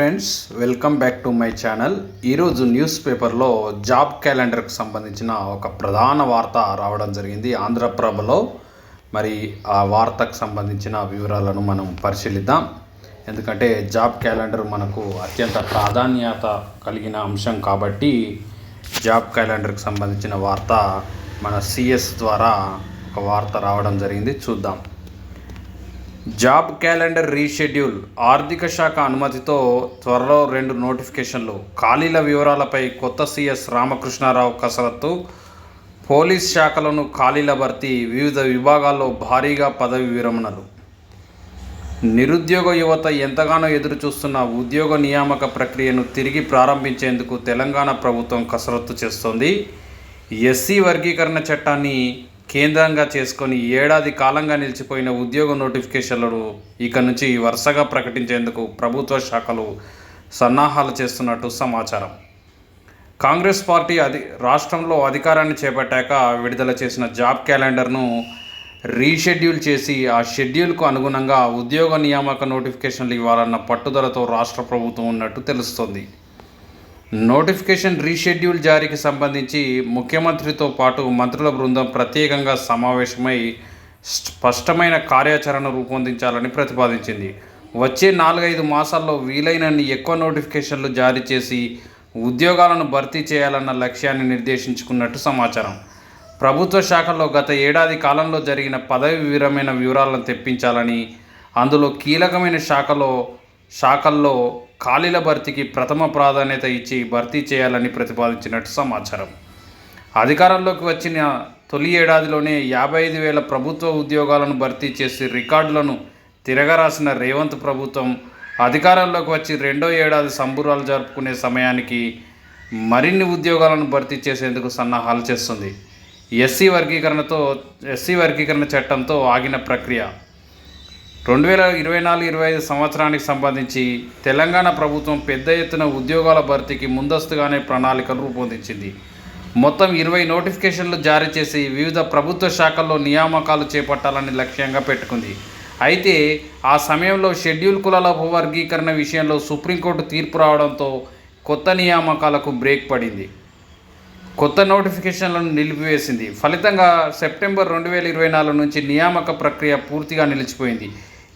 Friends welcome back to my channel ఈరోజు news పేపర్లో job క్యాలెండర్కి సంబంధించిన ఒక ప్రధాన వార్త రావడం జరిగింది ఆంధ్రప్రభలో మరి ఆ వార్తకు సంబంధించిన వివరాలను మనం పరిశీలిద్దాం. ఎందుకంటే జాబ్ క్యాలెండర్ మనకు అత్యంత ప్రాధాన్యత కలిగిన అంశం కాబట్టి జాబ్ క్యాలెండర్కి సంబంధించిన వార్త మన సిఎస్ ద్వారా ఒక వార్త రావడం జరిగింది. చూద్దాం. జాబ్ క్యాలెండర్ రీషెడ్యూల్ ఆర్థిక శాఖ అనుమతితో త్వరలో రెండు నోటిఫికేషన్లు. ఖాళీల వివరాలపై కొత్త సీఎస్ రామకృష్ణారావు కసరత్తు. పోలీస్ శాఖలను ఖాళీల భర్తీ వివిధ విభాగాల్లో భారీగా పదవి విరమణలు. నిరుద్యోగ యువత ఎంతగానో ఎదురు చూస్తున్న ఉద్యోగ నియామక ప్రక్రియను తిరిగి ప్రారంభించేందుకు తెలంగాణ ప్రభుత్వం కసరత్తు చేస్తోంది. ఎస్సీ వర్గీకరణ చట్టాన్ని కేంద్రంగా చేసుకొని ఏడాది కాలంగా నిలిచిపోయిన ఉద్యోగ నోటిఫికేషన్లను ఇక నుంచి వరుసగా ప్రకటించేందుకు ప్రభుత్వ శాఖలు సన్నాహాలు చేస్తున్నట్టు సమాచారం. కాంగ్రెస్ పార్టీ అధి రాష్ట్రంలో అధికారాన్ని చేపట్టాక విడుదల చేసిన జాబ్ క్యాలెండర్ను రీషెడ్యూల్ చేసి ఆ షెడ్యూల్కు అనుగుణంగా ఉద్యోగ నియామక నోటిఫికేషన్లు ఇవ్వాలన్న పట్టుదలతో రాష్ట్ర ప్రభుత్వం ఉన్నట్టు తెలుస్తోంది. నోటిఫికేషన్ రీషెడ్యూల్ జారీకి సంబంధించి ముఖ్యమంత్రితో పాటు మంత్రుల బృందం ప్రత్యేకంగా సమావేశమై స్పష్టమైన కార్యాచరణ రూపొందించాలని ప్రతిపాదించింది. వచ్చే నాలుగైదు మాసాల్లో వీలైనన్ని ఎక్కువ నోటిఫికేషన్లు జారీ చేసి ఉద్యోగాలను భర్తీ చేయాలన్న లక్ష్యాన్ని నిర్దేశించుకున్నట్టు సమాచారం. ప్రభుత్వ శాఖల్లో గత ఏడాది కాలంలో జరిగిన పదవి విరమైన వివరాలను తెప్పించాలని అందులో కీలకమైన శాఖలో శాఖల్లో ఖాళీల భర్తీకి ప్రథమ ప్రాధాన్యత ఇచ్చి భర్తీ చేయాలని ప్రతిపాదించినట్టు సమాచారం. అధికారంలోకి వచ్చిన తొలి ఏడాదిలోనే యాభై ఐదు వేల ప్రభుత్వ ఉద్యోగాలను భర్తీ చేసి రికార్డులను తిరగరాసిన రేవంత్ ప్రభుత్వం అధికారంలోకి వచ్చి రెండో ఏడాది సంబురాలు జరుపుకునే సమయానికి మరిన్ని ఉద్యోగాలను భర్తీ చేసేందుకు సన్నాహాలు చేస్తుంది. ఎస్సీ వర్గీకరణతో ఎస్సీ వర్గీకరణ చట్టంతో ఆగిన ప్రక్రియ. రెండు వేల ఇరవై నాలుగు ఇరవై ఐదు సంవత్సరానికి సంబంధించి తెలంగాణ ప్రభుత్వం పెద్ద ఎత్తున ఉద్యోగాల భర్తీకి ముందస్తుగానే ప్రణాళికలు రూపొందించింది. మొత్తం ఇరవై నోటిఫికేషన్లు జారీ చేసి వివిధ ప్రభుత్వ శాఖల్లో నియామకాలు చేపట్టాలని లక్ష్యంగా పెట్టుకుంది. అయితే ఆ సమయంలో షెడ్యూల్ కులాల వర్గీకరణ విషయంలో సుప్రీంకోర్టు తీర్పు రావడంతో కొత్త నియామకాలకు బ్రేక్ పడింది. కొత్త నోటిఫికేషన్లను నిలిపివేసింది. ఫలితంగా సెప్టెంబర్ రెండు వేల ఇరవై నాలుగు నుంచి నియామక ప్రక్రియ పూర్తిగా నిలిచిపోయింది.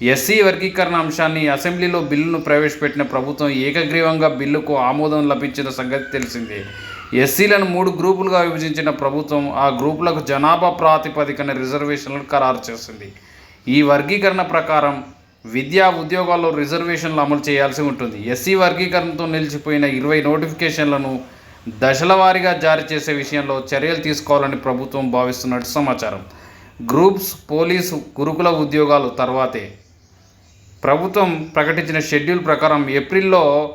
ఎస్సీ వర్గీకరణ అంశాన్ని అసెంబ్లీలో బిల్లును ప్రవేశపెట్టిన ప్రభుత్వం ఏకగ్రీవంగా బిల్లుకు ఆమోదం లభించిన సంగతి తెలిసిందే. ఎస్సీలను మూడు గ్రూపులుగా విభజించిన ప్రభుత్వం ఆ గ్రూపులకు జనాభా ప్రాతిపదికన రిజర్వేషన్లను ఖరారు చేసింది. ఈ వర్గీకరణ ప్రకారం విద్యా ఉద్యోగాల్లో రిజర్వేషన్లు అమలు చేయాల్సి ఉంటుంది. ఎస్సీ వర్గీకరణతో నిలిచిపోయిన ఇరవై నోటిఫికేషన్లను దశల వారీగా జారీ చేసే విషయంలో చర్యలు తీసుకోవాలని ప్రభుత్వం భావిస్తున్నట్టు సమాచారం. గ్రూప్స్ పోలీసు గురుకుల ఉద్యోగాలు తర్వాతే ప్రభుత్వం ప్రకటించిన షెడ్యూల్ ప్రకారం ఏప్రిల్లో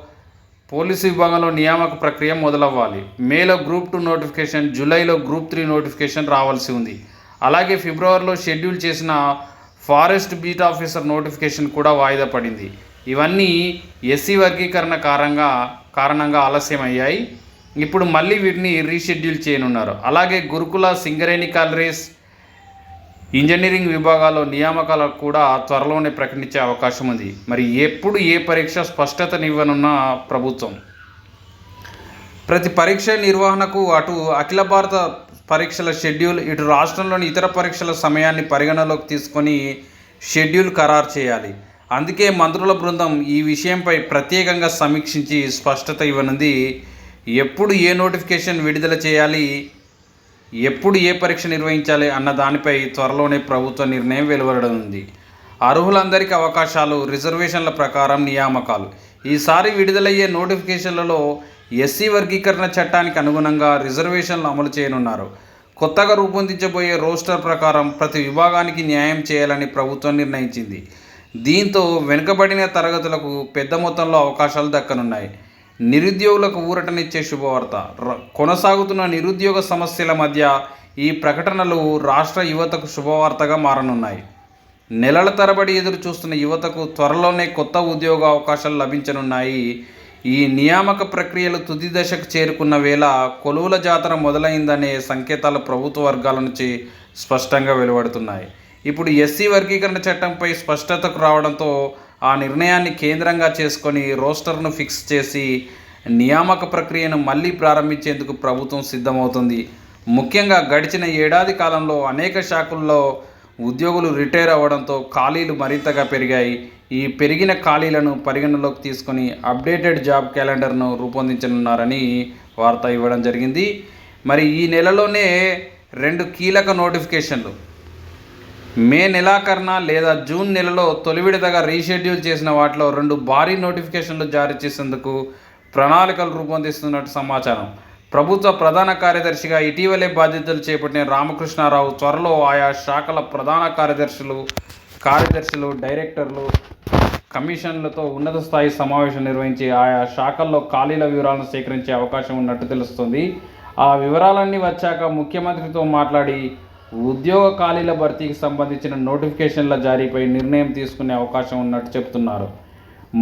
పోలీసు విభాగంలో నియామక ప్రక్రియ మొదలవ్వాలి. మేలో గ్రూప్ టూ నోటిఫికేషన్ జూలైలో గ్రూప్ త్రీ నోటిఫికేషన్ రావాల్సి ఉంది. అలాగే ఫిబ్రవరిలో షెడ్యూల్ చేసిన ఫారెస్ట్ బీట్ ఆఫీసర్ నోటిఫికేషన్ కూడా వాయిదా పడింది. ఇవన్నీ ఎస్సీ వర్గీకరణ కారణంగా కారణంగా ఆలస్యమయ్యాయి. ఇప్పుడు మళ్ళీ వీటిని రీషెడ్యూల్ చేయనున్నారు. అలాగే గురుకుల సింగరేణి కాలరీస్ ఇంజనీరింగ్ విభాగాల్లో నియామకాలకు కూడా త్వరలోనే ప్రకటించే అవకాశం ఉంది. మరి ఎప్పుడు ఏ పరీక్ష స్పష్టతనివ్వనున్న ప్రభుత్వం? ప్రతి పరీక్ష నిర్వహణకు అటు అఖిల భారత పరీక్షల షెడ్యూల్ ఇటు రాష్ట్రంలోని ఇతర పరీక్షల సమయాన్ని పరిగణలోకి తీసుకొని షెడ్యూల్ ఖరారు చేయాలి. అందుకే మంత్రుల బృందం ఈ విషయంపై ప్రత్యేకంగా సమీక్షించి స్పష్టత ఇవ్వనుంది. ఎప్పుడు ఏ నోటిఫికేషన్ విడుదల చేయాలి? ఎప్పుడు ఏ పరీక్ష నిర్వహించాలి అన్న దానిపై త్వరలోనే ప్రభుత్వ నిర్ణయం వెలువడనుంది. అర్హులందరికీ అవకాశాలు రిజర్వేషన్ల ప్రకారం నియామకాలు. ఈసారి విడుదలయ్యే నోటిఫికేషన్లలో ఎస్సీ వర్గీకరణ చట్టానికి అనుగుణంగా రిజర్వేషన్లు అమలు చేయనున్నారు. కొత్తగా రూపొందించబోయే రోస్టర్ ప్రకారం ప్రతి విభాగానికి న్యాయం చేయాలని ప్రభుత్వం నిర్ణయించింది. దీంతో వెనుకబడిన తరగతులకు పెద్ద మొత్తంలో అవకాశాలు దక్కనున్నాయి. నిరుద్యోగులకు ఊరటనిచ్చే శుభవార్త. ర- కొనసాగుతున్న నిరుద్యోగ సమస్యల మధ్య ఈ ప్రకటనలు రాష్ట్ర యువతకు శుభవార్తగా మారనున్నాయి. నెలల తరబడి ఎదురు చూస్తున్న యువతకు త్వరలోనే కొత్త ఉద్యోగ అవకాశాలు లభించనున్నాయి. ఈ నియామక ప్రక్రియలు తుది దశకు చేరుకున్న వేళ కొలువుల జాతర మొదలైందనే సంకేతాలు ప్రభుత్వ వర్గాల నుంచి స్పష్టంగా వెలువడుతున్నాయి. ఇప్పుడు ఎస్సీ వర్గీకరణ చట్టంపై స్పష్టతకు రావడంతో ఆ నిర్ణయాన్ని కేంద్రంగా చేసుకొని రోస్టర్ను ఫిక్స్ చేసి నియామక ప్రక్రియను మళ్ళీ ప్రారంభించేందుకు ప్రభుత్వం సిద్ధమవుతుంది. ముఖ్యంగా గడిచిన ఏడాది కాలంలో అనేక శాఖల్లో ఉద్యోగులు రిటైర్ అవ్వడంతో ఖాళీలు మరింతగా పెరిగాయి. ఈ పెరిగిన ఖాళీలను పరిగణలోకి తీసుకొని అప్డేటెడ్ జాబ్ క్యాలెండర్ను రూపొందించనున్నారని వార్త ఇవ్వడం జరిగింది. మరి ఈ నెలలోనే రెండు కీలక నోటిఫికేషన్లు. మే నెలాఖరున లేదా జూన్ నెలలో తొలి విడతగా రీషెడ్యూల్ చేసిన వాటిలో రెండు భారీ నోటిఫికేషన్లు జారీ చేసేందుకు ప్రణాళికలు రూపొందిస్తున్నట్టు సమాచారం. ప్రభుత్వ ప్రధాన కార్యదర్శిగా ఇటీవలే బాధ్యతలు చేపట్టిన రామకృష్ణారావు త్వరలో ఆయా శాఖల ప్రధాన కార్యదర్శులు కార్యదర్శులు డైరెక్టర్లు కమిషన్లతో ఉన్నత స్థాయి సమావేశం నిర్వహించి ఆయా శాఖల్లో ఖాళీల వివరాలను సేకరించే అవకాశం ఉన్నట్టు తెలుస్తుంది. ఆ వివరాలన్నీ వచ్చాక ముఖ్యమంత్రితో మాట్లాడి ఉద్యోగ ఖాళీల భర్తీకి సంబంధించిన నోటిఫికేషన్ల జారీపై నిర్ణయం తీసుకునే అవకాశం ఉన్నట్టు చెప్తున్నారు.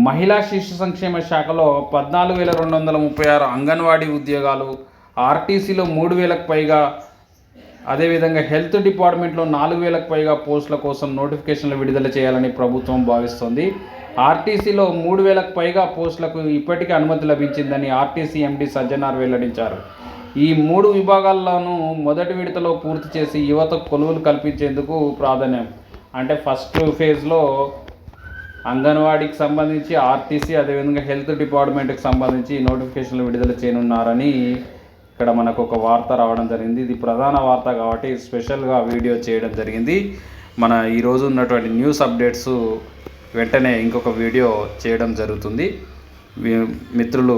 మహిళా శిశు సంక్షేమ శాఖలో పద్నాలుగు వేల రెండు వందల ముప్పై ఆరు అంగన్వాడీ ఉద్యోగాలు ఆర్టీసీలో మూడు వేలకు పైగా అదేవిధంగా హెల్త్ డిపార్ట్మెంట్లో నాలుగు వేలకు పైగా పోస్టుల కోసం నోటిఫికేషన్లు విడుదల చేయాలని ప్రభుత్వం భావిస్తోంది. ఆర్టీసీలో మూడు వేలకు పైగా పోస్టులకు ఇప్పటికే అనుమతి లభించిందని ఆర్టీసీ ఎండీ సజ్జనార్ వెల్లడించారు. ఈ మూడు విభాగాల్లోనూ మొదటి విడతలో పూర్తి చేసి యువతకు కొలువులు కల్పించేందుకు ప్రాధాన్యం. అంటే ఫస్ట్ ఫేజ్లో అంగన్వాడీకి సంబంధించి ఆర్టీసీ అదేవిధంగా హెల్త్ డిపార్ట్మెంట్కి సంబంధించి నోటిఫికేషన్లు విడుదల చేయనున్నారని ఇక్కడ మనకు ఒక వార్త రావడం జరిగింది. ఇది ప్రధాన వార్త కాబట్టి స్పెషల్గా వీడియో చేయడం జరిగింది. మన ఈరోజు ఉన్నటువంటి న్యూస్ అప్డేట్స్ వెంటనే ఇంకొక వీడియో చేయడం జరుగుతుంది. మిత్రులు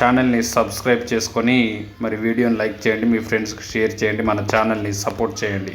ఛానల్ని సబ్స్క్రైబ్ చేసుకొని మరి వీడియోని లైక్ చేయండి మీ ఫ్రెండ్స్కి షేర్ చేయండి మన ఛానల్ని సపోర్ట్ చేయండి.